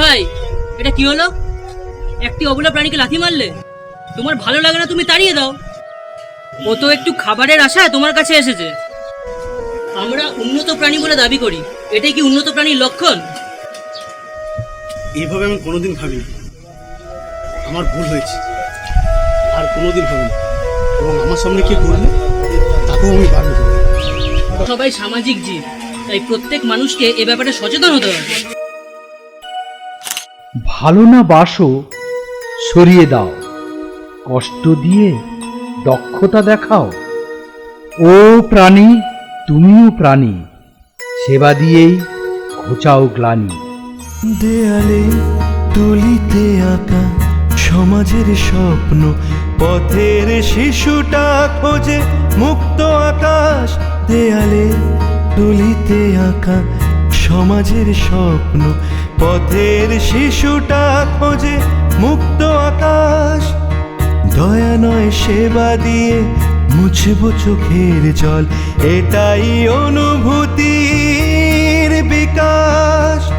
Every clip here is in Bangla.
ভাই এটা কি হলো? একটি অবলা প্রাণীকে লাথি মারলে? তোমার ভালো লাগে না তুমি তাড়িয়ে দাও। ও তো একটু খাবারের আশায় তোমার কাছে এসেছে। আমরা উন্নত প্রাণী বলে দাবি করি। এটাই কি উন্নত প্রাণীর লক্ষণ? এইভাবে আমি কোনোদিন ভাবিনি। আমার ভুল হয়েছে। আর কোনোদিন হবে না এবং আমার সামনে কে করলে তাকেও আমি বারণ করব সবাই সামাজিক জীব তাই প্রত্যেক মানুষকে এ ব্যাপারে সচেতন হতে হবে। ভালো না বাসো, সরিয়ে দাও। কষ্ট দিয়ে দক্ষতা দেখাও। ও প্রাণী, তুমিও প্রাণী, সেবা দিয়েই ঘোচাও গ্লানি। দেয়ালে তুলিতে আঁকা সমাজের স্বপ্ন, পথের শিশুটা খোঁজে মুক্ত আকাশ। দেয়ালে তুলিতে আঁকা সমাজের স্বপ্ন, পথের শিশুটা খোঁজে মুক্ত আকাশ। দয়া নয় সেবা দিয়ে মুছব চোখের জল, এটাই অনুভূতির বিকাশ।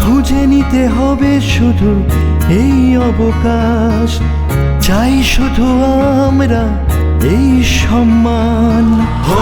খুঁজে নিতে হবে শুধু এই অবকাশ। চাই শুধু আমরা এই সম্মান। হো